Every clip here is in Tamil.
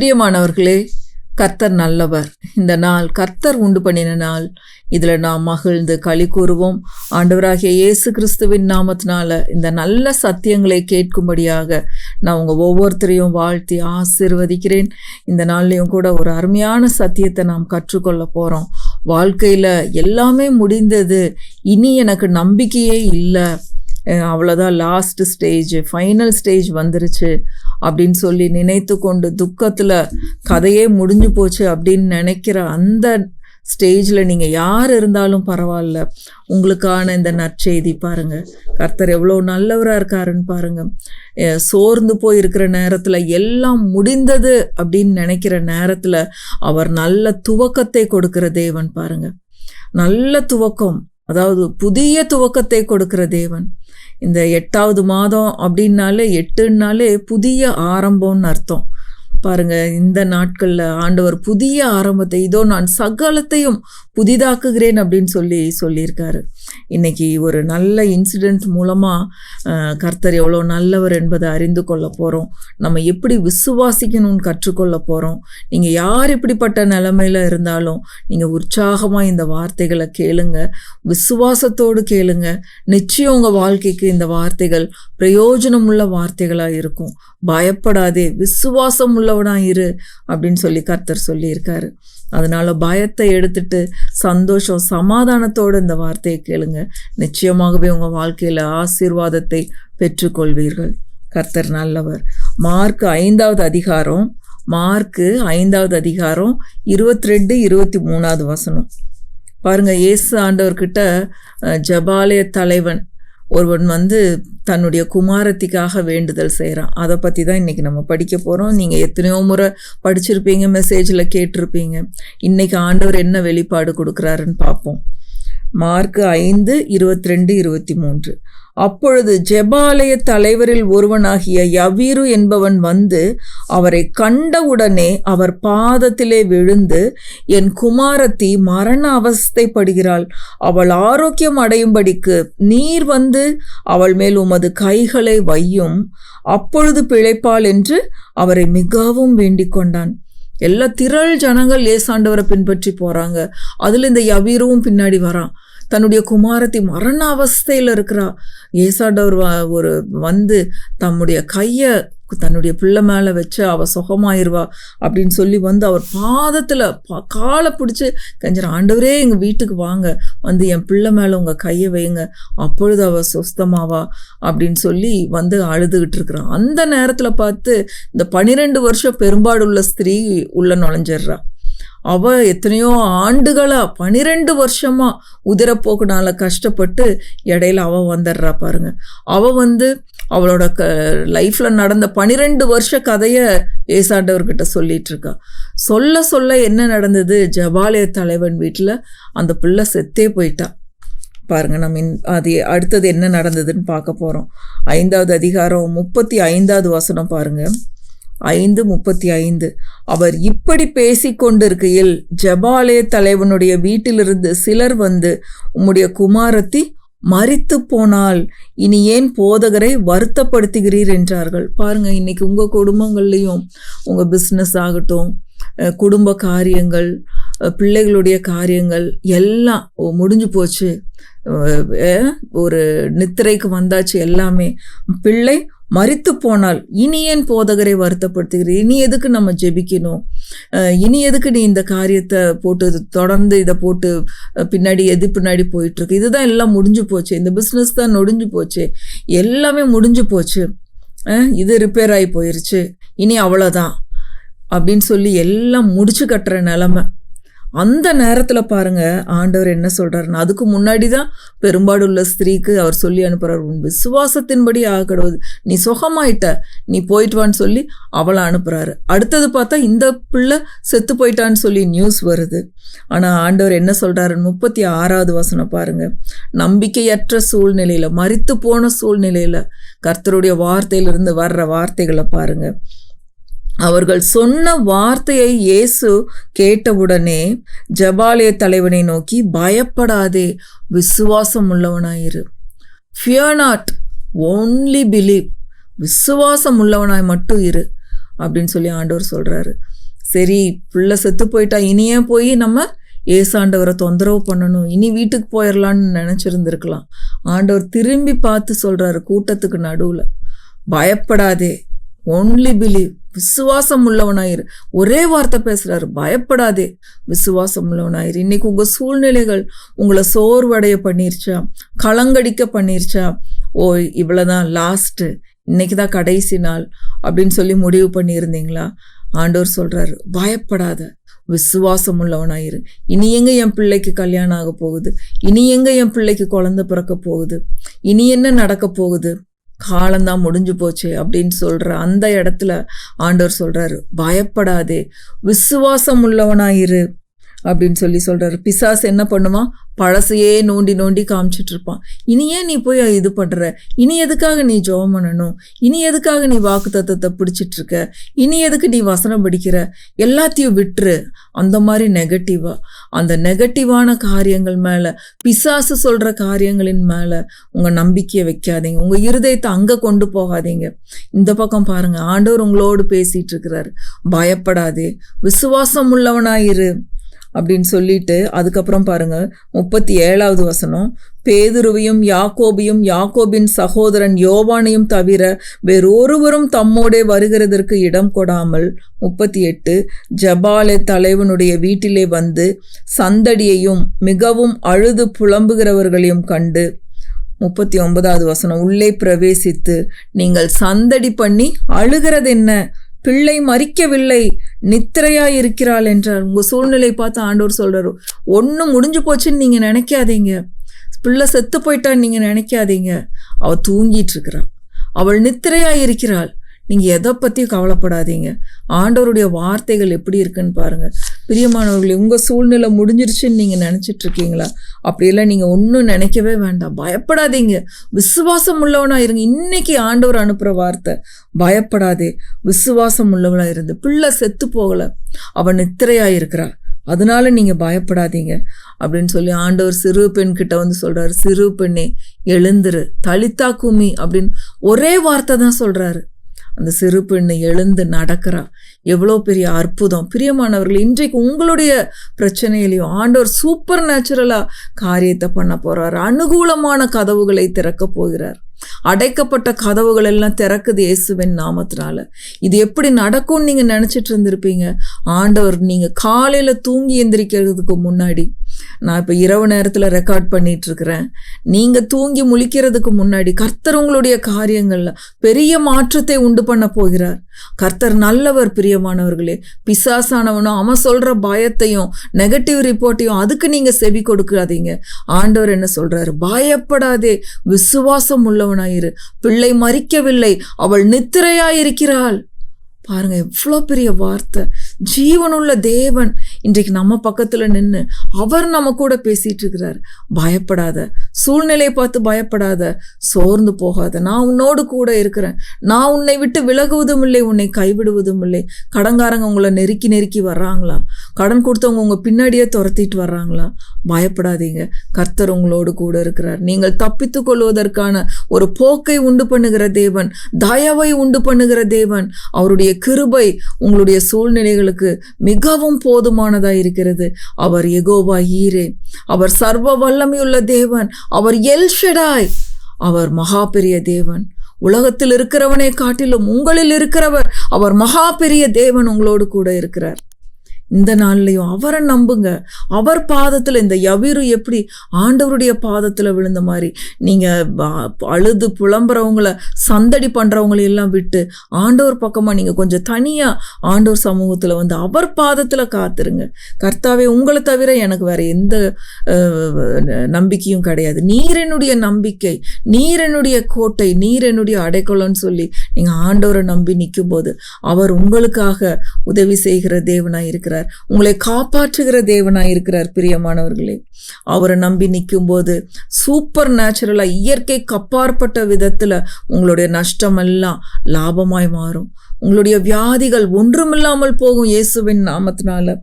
பிரியமானவர்களே கர்த்தர் நல்லவர். இந்த நாள் கர்த்தர் உண்டு பண்ணின நாள். இதில் நாம் மகிழ்ந்து களி கூறுவோம். ஆண்டவராகிய இயேசு கிறிஸ்துவின் நாமத்தினால இந்த நல்ல சத்தியங்களை கேட்கும்படியாக நான் உங்கள் ஒவ்வொருத்தரையும் வாழ்த்தி ஆசிர்வதிக்கிறேன். இந்த நாள்லையும் கூட ஒரு அருமையான சத்தியத்தை நாம் கற்றுக்கொள்ள போகிறோம் வாழ்க்கையில் எல்லாமே முடிந்தது. இனி எனக்கு நம்பிக்கையே இல்லை. அவ்வளோதான் லாஸ்ட் ஸ்டேஜ் ஃபைனல் ஸ்டேஜ் வந்துருச்சு அப்படின்னு சொல்லி நினைத்து கொண்டு துக்கத்தில் கதையே முடிஞ்சு போச்சு அப்படின்னு நினைக்கிற அந்த ஸ்டேஜில் நீங்கள் யார் இருந்தாலும் பரவாயில்ல. உங்களுக்கான இந்த நற்செய்தி பாருங்கள் கர்த்தர் எவ்வளோ நல்லவராக இருக்காருன்னு பாருங்கள் சோர்ந்து போய் இருக்கிற நேரத்தில் எல்லாம் முடிந்தது அப்படின்னு நினைக்கிற நேரத்தில் அவர் நல்ல துவக்கத்தை கொடுக்கிற தேவன் பாருங்கள் நல்ல துவக்கம். அதாவது புதிய துவக்கத்தை கொடுக்கிற தேவன். இந்த எட்டாவது மாதம் அப்படின்னாலே எட்டுன்னாலே புதிய ஆரம்பம்னு அர்த்தம். பாருங்க இந்த நாட்களில் ஆண்டவர் புதிய ஆரம்பத்தை இதோ நான் சகலத்தையும் புதிதாக்குகிறேன் அப்படின்னு சொல்லி சொல்லியிருக்காரு. இன்னைக்கு ஒரு நல்ல இன்சிடெண்ட் மூலமாக கர்த்தர் எவ்வளோ நல்லவர் என்பதை அறிந்து கொள்ள போகிறோம் நம்ம எப்படி விசுவாசிக்கணும்னு கற்றுக்கொள்ள போகிறோம் நீங்கள் யார் இப்படிப்பட்ட நிலமையில இருந்தாலும் நீங்கள் உற்சாகமாக இந்த வார்த்தைகளை கேளுங்க. விசுவாசத்தோடு கேளுங்க. நிச்சயம் உங்கள் வாழ்க்கைக்கு இந்த வார்த்தைகள் பிரயோஜனமுள்ள வார்த்தைகளாக இருக்கும். பயப்படாதே. விசுவாசம் பயத்தோடான் இரு அப்படின்னு சொல்லி கர்த்தர் சொல்லியிருக்காரு. அதனால் பயத்தை எடுத்துட்டு சந்தோஷம் சமாதானத்தோடு இந்த வார்த்தையை கேளுங்க. நிச்சயமாகவே உங்கள் வாழ்க்கையில் ஆசீர்வாதத்தை பெற்றுக்கொள்வீர்கள். கர்த்தர் நல்லவர். மார்க் ஐந்தாவது அதிகாரம் மார்க்கு ஐந்தாவது அதிகாரம் இருபத்தி ரெண்டு இருபத்தி மூணாவது வசனம். பாருங்க இயேசு ஆண்டவர்கிட்ட ஜபாலய தலைவன் ஒருவன் வந்து தன்னுடைய குமாரத்திக்காக வேண்டுதல் செய்கிறான் அதை பற்றி தான் இன்றைக்கி நம்ம படிக்க போகிறோம் நீங்கள் எத்தனையோ முறை படிச்சிருப்பீங்க மெசேஜில் கேட்டிருப்பீங்க. இன்றைக்கி ஆண்டவர் என்ன வெளிப்பாடு கொடுக்குறாருன்னு பார்ப்போம். மார்க் ஐந்து இருபத்தி ரெண்டு இருபத்தி மூன்று அப்பொழுது ஜெபாலய தலைவரில் ஒருவனாகிய யவீரு என்பவன் வந்து அவரை கண்டவுடனே அவர் பாதத்திலே விழுந்து என் குமாரத்தி மரண அவஸ்தைப்படுகிறாள். அவள் ஆரோக்கியம் அடையும்படிக்கு நீர் வந்து அவள் மேல் உமது கைகளை வையும். அப்பொழுது பிழைப்பாள் என்று அவரை மிகவும் வேண்டிக் கொண்டான். எல்லா திரள் ஜனங்கள் ஏசாண்டவரை பின்பற்றி போகிறாங்க அதில் இந்த யவீரவும் பின்னாடி வரான் தன்னுடைய குமாரத்தி மரண அவஸ்தையில் இருக்கிறா. ஏசாண்டவர் வ- ஒரு வந்து தம்முடைய கையை தன்னுடைய பிள்ளை மேலே வச்சு அவள் சுகமாயிருவா அப்படின்னு சொல்லி வந்து அவர் பாதத்தில் காலை பிடிச்சி கஞ்சர் ஆண்டவரே எங்கள் வீட்டுக்கு வாங்க. வந்து என் பிள்ளை மேலே உங்கள் கையை வைங்க அப்பொழுது அவள் சுஸ்தமாவா? அப்படின்னு சொல்லி வந்து அழுதுகிட்டு இருக்கிறான் அந்த நேரத்தில் பார்த்து இந்த பனிரெண்டு வருஷம் பெரும்பாடுள்ள ஸ்திரீ உள்ள நுழைஞ்சிடுறா. அவள் எத்தனையோ ஆண்டுகளாக பனிரெண்டு வருஷமாக உதிரப்போக்குனால கஷ்டப்பட்டு இடையில அவள் வந்துடுறா பாருங்க. அவள் வந்து அவளோட க லைஃப்பில் நடந்த பனிரெண்டு வருஷ கதையை ஏசாண்டவர்கிட்ட சொல்லிட்டு இருக்கா. சொல்ல சொல்ல என்ன நடந்தது? ஜபாலய தலைவன் வீட்டில் அந்த பிள்ளை செத்தே போயிட்டா. பாருங்க நம்ம இன்- அது அடுத்தது என்ன நடந்ததுன்னு பார்க்க போகிறோம் ஐந்தாவது அதிகாரம் முப்பத்தி ஐந்தாவது வசனம் பாருங்க. ஐந்து முப்பத்தி ஐந்து அவர் இப்படி பேசி கொண்டிருக்கையில் ஜபாலய தலைவனுடைய வீட்டிலிருந்து சிலர் வந்து உம்முடைய குமாரத்தி மறித்து போனால் இனி ஏன் போதகரை வருத்தப்படுத்துகிறீர் என்றார்கள். பாருங்க இன்னைக்கு உங்க குடும்பங்கள்லையும் உங்க பிஸ்னஸ் ஆகட்டும் குடும்ப காரியங்கள் பிள்ளைகளுடைய காரியங்கள் எல்லாம் முடிஞ்சு போச்சு. ஒரு நித்திரைக்கு வந்தாச்சு எல்லாமே. பிள்ளை மறித்து போனால் இனி ஏன் போதகரை வருத்தப்படுத்துகிறீர்? இனி எதுக்கு நம்ம ஜெபிக்கணும்? இனி எதுக்கு நீ இந்த காரியத்தை போட்டு இது தொடர்ந்து இதை போட்டு பின்னாடி எது பின்னாடி போயிட்டுருக்கு? இதுதான் எல்லாம் முடிஞ்சு போச்சு. இந்த பிஸ்னஸ் தான் நொடிஞ்சு போச்சு. எல்லாமே முடிஞ்சு போச்சு. இது ரிப்பேர் ஆகி போயிருச்சு. இனி அவ்வளோதான் அப்படின்னு சொல்லி எல்லாம் முடிச்சு கட்டுற நிலமை. அந்த நேரத்தில் பாருங்க ஆண்டவர் என்ன சொல்கிறாருன்னு அதுக்கு முன்னாடி தான் பெரும்பாடுள்ள ஸ்திரீக்கு அவர் சொல்லி அனுப்புகிறார் உன் விசுவாசத்தின்படி ஆகக்கூடாது நீ சுகமாயிட்ட நீ போயிட்டுவான்னு சொல்லி அவளை அனுப்புகிறாரு அடுத்தது பார்த்தா இந்த பிள்ளை செத்து போயிட்டான்னு சொல்லி நியூஸ் வருது. ஆனால் ஆண்டவர் என்ன சொல்கிறாருன்னு முப்பத்தி ஆறாவது வசனம் பாருங்க. நம்பிக்கையற்ற சூழ்நிலையில் மறித்து போன சூழ்நிலையில் கர்த்தருடைய வார்த்தையிலிருந்து வர்ற வார்த்தைகளை பாருங்கள் அவர்கள் சொன்ன வார்த்தையை இயேசு கேட்டவுடனே ஜபாலய தலைவனை நோக்கி பயப்படாதே விசுவாசம் உள்ளவனாயிரு ஃபியர் நாட் ஓன்லி பிலீவ் விசுவாசம் உள்ளவனாய் மட்டும் இரு அப்படின்னு சொல்லி ஆண்டவர் சொல்கிறாரு சரி பிள்ளை செத்து போயிட்டா இனியே போய் நம்ம ஏசாண்டவரை தொந்தரவு பண்ணணும். இனி வீட்டுக்கு போயிடலான்னு நினச்சிருந்துருக்கலாம். ஆண்டவர் திரும்பி பார்த்து சொல்கிறாரு கூட்டத்துக்கு நடுவில். பயப்படாதே ஒன்லி பிலீவ் விசுவாசம் உள்ளவனாயிரு ஒரே வார்த்தை பேசுறாரு பயப்படாதே. விசுவாசம் உள்ளவனாயிரு இன்னைக்கு உங்க சூழ்நிலைகள் உங்களை சோர்வடைய பண்ணிருச்சா? களங்கடிக்க பண்ணிருச்சா? ஓ இவ்வளவுதான் லாஸ்ட்டு இன்னைக்கு தான் கடைசி நாள் அப்படின்னு சொல்லி முடிவு பண்ணியிருந்தீங்களா? ஆண்டவர் சொல்றாரு பயப்படாத. விசுவாசம் உள்ளவனாயிரு இனி எங்க என் பிள்ளைக்கு கல்யாணம் ஆக போகுது? இனி எங்க என் பிள்ளைக்கு குழந்தை பிறக்க போகுது? இனி என்ன நடக்க போகுது? காலந்தான் முடிஞ்சு போச்சு அப்படின்னு சொல்கிற அந்த இடத்துல ஆண்டவர் சொல்கிறாரு பயப்படாதே விசுவாசம் உள்ளவனாயிரு. அப்படின்னு சொல்லி சொல்கிறாரு பிசாஸ் என்ன பண்ணுவான் பழசையே நோண்டி நோண்டி காமிச்சிட்டு இருப்பான். இனி ஏன் நீ போய் இது பண்ணுற இனி எதுக்காக நீ ஜெபம் பண்ணணும்? இனி எதுக்காக நீ வாக்கு தத்துவத்தை பிடிச்சிட்டு இருக்க? இனி எதுக்கு நீ வசனம் படிக்கிற? எல்லாத்தையும் விட்டுரு. அந்த மாதிரி நெகட்டிவாக அந்த நெகட்டிவான காரியங்கள் மேலே பிசாசு சொல்கிற காரியங்களின் மேலே உங்கள் நம்பிக்கையை வைக்காதீங்க. உங்கள் இருதயத்தை அங்கே கொண்டு போகாதீங்க. இந்த பக்கம் பாருங்கள் ஆண்டவர் உங்களோடு பேசிகிட்டு இருக்கிறாரு. பயப்படாதே. விசுவாசம் உள்ளவனாயிரு. அப்படின்னு சொல்லிட்டு அதுக்கப்புறம் பாருங்க முப்பத்தி ஏழாவது வசனம். பேதுருவையும் யாக்கோபையும் யாக்கோபின் சகோதரன் யோவானையும் தவிர வேறொருவரும் தம்மோடே வருகிறதற்கு இடம் கொடாமல் முப்பத்தி எட்டு ஜபாலே தலைவனுடைய வீட்டிலே வந்து சந்தடியையும் மிகவும் அழுது புலம்புகிறவர்களையும் கண்டு முப்பத்தி ஒன்பதாவது வசனம் உள்ளே பிரவேசித்து நீங்கள் சந்தடி பண்ணி அழுகிறது என்ன பிள்ளை மறிக்கவில்லை நித்திரையா இருக்கிறாள் என்றார். உங்க சூழ்நிலை பார்த்து ஆண்டோர் சொல்றாரு. ஒன்றும் முடிஞ்சு போச்சுன்னு நீங்க நினைக்காதீங்க. பிள்ளை செத்து போயிட்டான்னு நீங்க நினைக்காதீங்க. அவ தூங்கிட்டு இருக்கிறாள். அவள் நித்திரையா இருக்கிறாள் நீங்கள் எதை பற்றியும் கவலைப்படாதீங்க. ஆண்டவருடைய வார்த்தைகள் எப்படி இருக்குன்னு பாருங்கள் பிரியமானவர்களே உங்கள் சூழ்நிலை முடிஞ்சிருச்சுன்னு நீங்கள் நினச்சிட்டு இருக்கீங்களா அப்படியெல்லாம் நீங்கள் ஒன்றும் நினைக்கவே வேண்டாம். பயப்படாதீங்க. விசுவாசம் உள்ளவனாக இருங்க. இன்றைக்கி ஆண்டவர் அனுப்புகிற வார்த்தை பயப்படாதே. விசுவாசம் உள்ளவனாக இருந்து. பிள்ளை செத்து போகலை. அவன் நித்திரையாக இருக்கிறா அதனால நீங்கள் பயப்படாதீங்க. அப்படின்னு சொல்லி ஆண்டவர் சிறு பெண் கிட்ட வந்து சொல்கிறாரு சிறு பெண்ணே எழுந்துரு. தலித்தா குமி அப்படின்னு ஒரே வார்த்தை தான் சொல்கிறாரு அந்த சிறு பெண்ணு எழுந்து நடக்கிறா. எவ்வளோ பெரிய அற்புதம். பிரியமானவர்கள் இன்றைக்கு உங்களுடைய பிரச்சனையிலையும் ஆண்டவர் சூப்பர் நேச்சுரலாக காரியத்தை பண்ண போகிறார் அனுகூலமான கதவுகளை திறக்க போகிறார். அடைக்கப்பட்ட கதவுகள் எல்லாம் திறக்குது இயேசுவின் நாமத்தினால. இது எப்படி நடக்கும்னு நீங்கள் நினச்சிட்டு இருந்திருப்பீங்க? ஆண்டவர் நீங்கள் காலையில் தூங்கி எந்திரிக்கிறதுக்கு முன்னாடி நான் இப்போ இரவு நேரத்தில் ரெக்கார்ட் பண்ணிட்டு இருக்கிறேன் நீங்கள் தூங்கி முழிக்கிறதுக்கு முன்னாடி கர்த்தர் உங்களுடைய காரியங்களில் பெரிய மாற்றத்தை உண்டு பண்ண போகிறார். கர்த்தர் நல்லவர் பிரியமானவர்களே. பிசாசானவனும் அவன் சொல்கிற பயத்தையும் நெகட்டிவ் ரிப்போர்ட்டையும் அதுக்கு நீங்கள் செவி கொடுக்காதீங்க. ஆண்டவர் என்ன சொல்கிறாரு பயப்படாதே விசுவாசம் உள்ளவனாயிரு. பிள்ளை மறிக்கவில்லை அவள் நித்திரையாயிருக்கிறாள். பாருங்க எவ்வளோ பெரிய வார்த்தை. ஜீவனுள்ள தேவன் இன்றைக்கு நம்ம பக்கத்தில் நின்று அவர் நம்ம கூட பேசிகிட்டு இருக்கிறார். பயப்படாத. சூழ்நிலையை பார்த்து பயப்படாத. சோர்ந்து போகாத. நான் உன்னோடு கூட இருக்கிறேன். நான் உன்னை விட்டு விலகுவதும் இல்லை உன்னை கைவிடுவதும் இல்லை. கடன்காரங்க உங்களை நெருக்கி நெருக்கி வர்றாங்களா கடன் கொடுத்தவங்க உங்கள் பின்னாடியே துரத்திட்டு வர்றாங்களா? பயப்படாதீங்க. கர்த்தர் உங்களோடு கூட இருக்கிறார். நீங்கள் தப்பித்து கொள்வதற்கான ஒரு போக்கை உண்டு பண்ணுகிற தேவன் தயவை உண்டு பண்ணுகிற தேவன் அவருடைய கிருபை உங்களுடைய சூழ்நிலைகளுக்கு மிகவும் போதுமானதாக இருக்கிறது. அவர் எகோவா ஈரே. அவர் சர்வ வல்லமையுள்ள தேவன். அவர் எல்ஷடாய் அவர் மகா பெரிய தேவன். உலகத்தில் இருக்கிறவனை காட்டிலும் உங்களில் இருக்கிறவர். அவர் மகா பெரிய தேவன் உங்களோடு கூட இருக்கிறார். இந்த நாள்லையும் அவரை நம்புங்க. அவர் பாதத்தில் இந்த யவீரு எப்படி ஆண்டவருடைய பாதத்தில் விழுந்த மாதிரி நீங்கள் அழுது புலம்புறவங்கள சந்தடி பண்ணுறவங்களையெல்லாம் விட்டு ஆண்டவர் பக்கமாக நீங்கள் கொஞ்சம் தனியாக ஆண்டவர் சமூகத்தில் வந்து அவர் பாதத்தில் காத்துருங்க. கர்த்தாவே உங்களை தவிர எனக்கு வேற எந்த நம்பிக்கையும் கிடையாது. நீர் என்னுடைய நம்பிக்கை நீர் என்னுடைய கோட்டை நீர் என்னுடைய அடைக்கலன்னு சொல்லி நீங்கள் ஆண்டவரை நம்பி நிற்கும் போது அவர் உங்களுக்காக உதவி செய்கிற தேவனாக இருக்கிறார். இருக்கிறார் உங்களை காப்பாற்றுகிற தேவனாக இருக்கிறார் பிரியமானவர்களே. அவரை நம்பி நிற்கும் போது சூப்பர் நேச்சுரலாக இயற்கை அப்பாற்பட்ட விதத்தில் உங்களுடைய நஷ்டம் எல்லாம் லாபமாய் மாறும். உங்களுடைய வியாதிகள் ஒன்றுமில்லாமல் போகும் இயேசுவின் நாமத்தினால.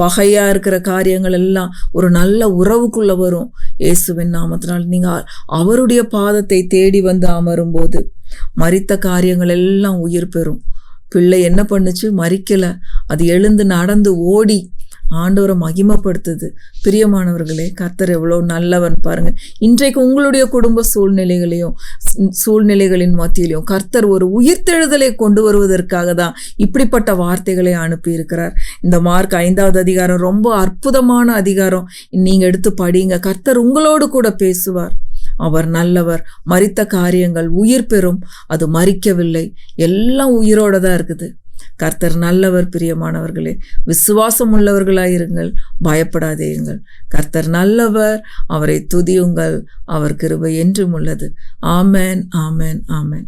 பகையாக இருக்கிற காரியங்கள் எல்லாம் ஒரு நல்ல உறவுக்குள்ள வரும் இயேசுவின் நாமத்தினால். நீங்கள் அவருடைய பாதத்தை தேடி வந்து அமரும் போது மறித்த காரியங்கள் எல்லாம் உயிர் பெறும். பிள்ளை என்ன பண்ணுச்சு? மறிக்கலை. அது எழுந்து நடந்து ஓடி ஆண்டவரை மகிமைப்படுத்துது. பிரியமானவர்களே கர்த்தர் எவ்வளோ நல்லவன் பாருங்க. இன்றைக்கு உங்களுடைய குடும்ப சூழ்நிலைகளையும் சூழ்நிலைகளின் மத்தியிலையும் கர்த்தர் ஒரு உயிர்த்தெழுதலை கொண்டு வருவதற்காக தான் இப்படிப்பட்ட வார்த்தைகளை அனுப்பியிருக்கிறார். இந்த மார்க் ஐந்தாவது அதிகாரம் ரொம்ப அற்புதமான அதிகாரம். நீங்கள் எடுத்து படிங்க. கர்த்தர் உங்களோடு கூட பேசுவார். அவர் நல்லவர் மறித்த காரியங்கள் உயிர் பெறும். அது மறிக்கவில்லை எல்லாம் உயிரோட தான் இருக்குது. கர்த்தர் நல்லவர் பிரியமானவர்களே விசுவாசம் உள்ளவர்களாயிருங்கள் பயப்படாதேயுங்கள் கர்த்தர் நல்லவர் அவரை துதியுங்கள். அவர் கிருபை என்றும் உள்ளது. ஆமென் ஆமென் ஆமேன்.